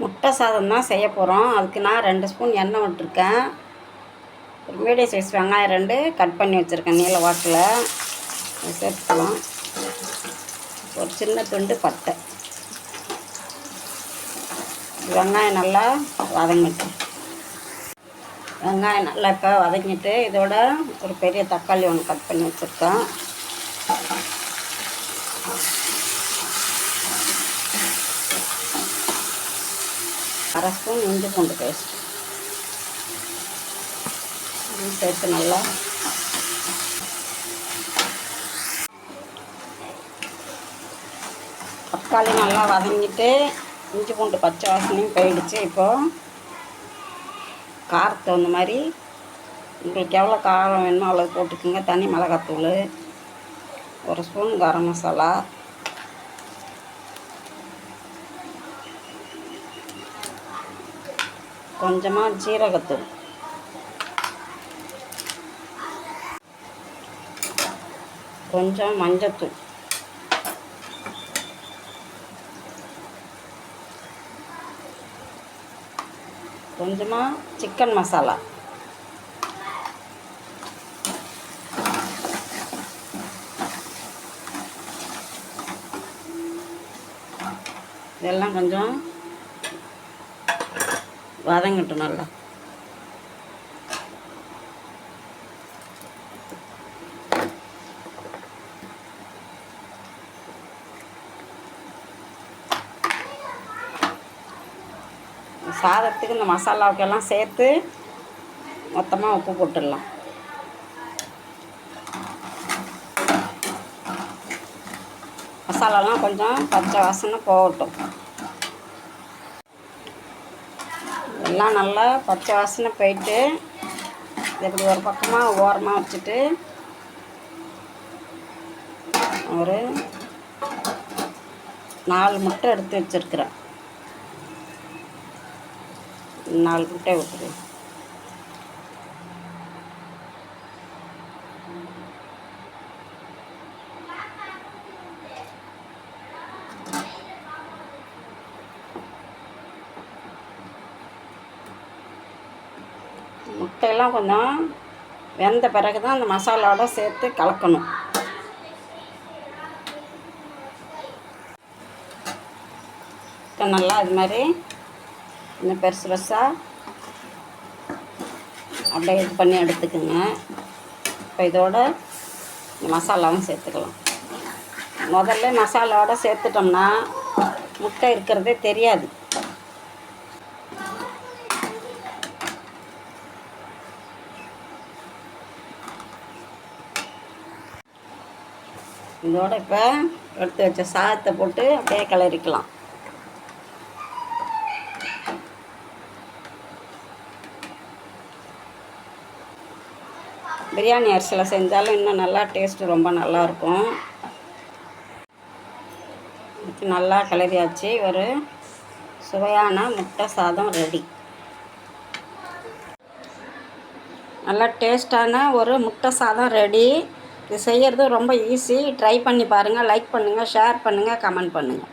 முட்டை சாதம் தான் செய்ய போகிறோம் அதுக்கு நான் ரெண்டு ஸ்பூன் எண்ணெய் விட்டுருக்கேன். ஒரு மீடியம் சைஸ் வெங்காயம் ரெண்டு கட் பண்ணி வச்சுருக்கேன் நீல வாக்கில் சேர்த்துக்கலாம். ஒரு சின்ன துண்டு பட்டை. வெங்காயம் நல்லா வதங்கிட்டு. வெங்காயம் நல்லா இப்போ வதங்கிட்டு இதோட ஒரு பெரிய தக்காளி ஒன்று கட் பண்ணி வச்சுருக்கேன். அரை ஸ்பூன் இஞ்சி பூண்டு பேஸ்ட். சேர்த்து நல்லா தக்காளி நல்லா வதங்கிட்டு இஞ்சி பூண்டு பச்சை வாசனையும் போயிடுச்சு. இப்போது காரத்து தகுந்த மாதிரி உங்களுக்கு எவ்வளோ காரம் வேணுமோ அவ்வளோ போட்டுக்குங்க. தனி மிளகாத்தூள் ஒரு ஸ்பூன் கரம் மசாலா கொஞ்சமாக ஜீரகத்தூள் கொஞ்சம் மஞ்சத்தூள். கொஞ்சமாக சிக்கன் மசாலா இதெல்லாம் கொஞ்சம் வதங்கட்டும் நல்லா சாதத்துக்கு இந்த மசாலாவுக்கெல்லாம் சேர்த்து மொத்தமாக உப்பு போட்டுடலாம் மசாலாலாம் கொஞ்சம் பச்சை வாசனை போகட்டும் எல்லாம் நல்லா பச்சை வாசனை போயிட்டு இப்படி ஒரு பக்கமாக ஓரமாக வச்சுட்டு ஒரு நாலு முட்டை எடுத்து வச்சுருக்குறேன். நாலு முட்டை விட்டுரு முட்டையெல்லாம் கொஞ்சம் வெந்த பிறகு தான் அந்த மசாலாவோட சேர்த்து கலக்கணும். நல்லா இது மாதிரி இன்னும் பெருசு பெருசாக அப்படியே இது பண்ணி எடுத்துக்கோங்க. இப்போ இதோட இந்த மசாலாவும் சேர்த்துக்கலாம். முதல்ல மசாலாவோட சேர்த்துட்டோம்னா முட்டை இருக்கிறதே தெரியாது. இதோட இப்போ எடுத்து வச்ச சாதத்தை போட்டு அப்படியே கிளறிக்கலாம். பிரியாணி அரிசியில் செஞ்சாலும் இன்னும் நல்லா டேஸ்ட்டு ரொம்ப நல்லாயிருக்கும் நல்லா கிளறியாச்சு. ஒரு சுவையான முட்டை சாதம் ரெடி நல்லா டேஸ்டான ஒரு முட்டை சாதம் ரெடி இது செய்கிறது ரொம்ப ஈஸி ட்ரை பண்ணி பாருங்கள் லைக் பண்ணுங்கள் ஷேர் பண்ணுங்கள் கமெண்ட் பண்ணுங்கள்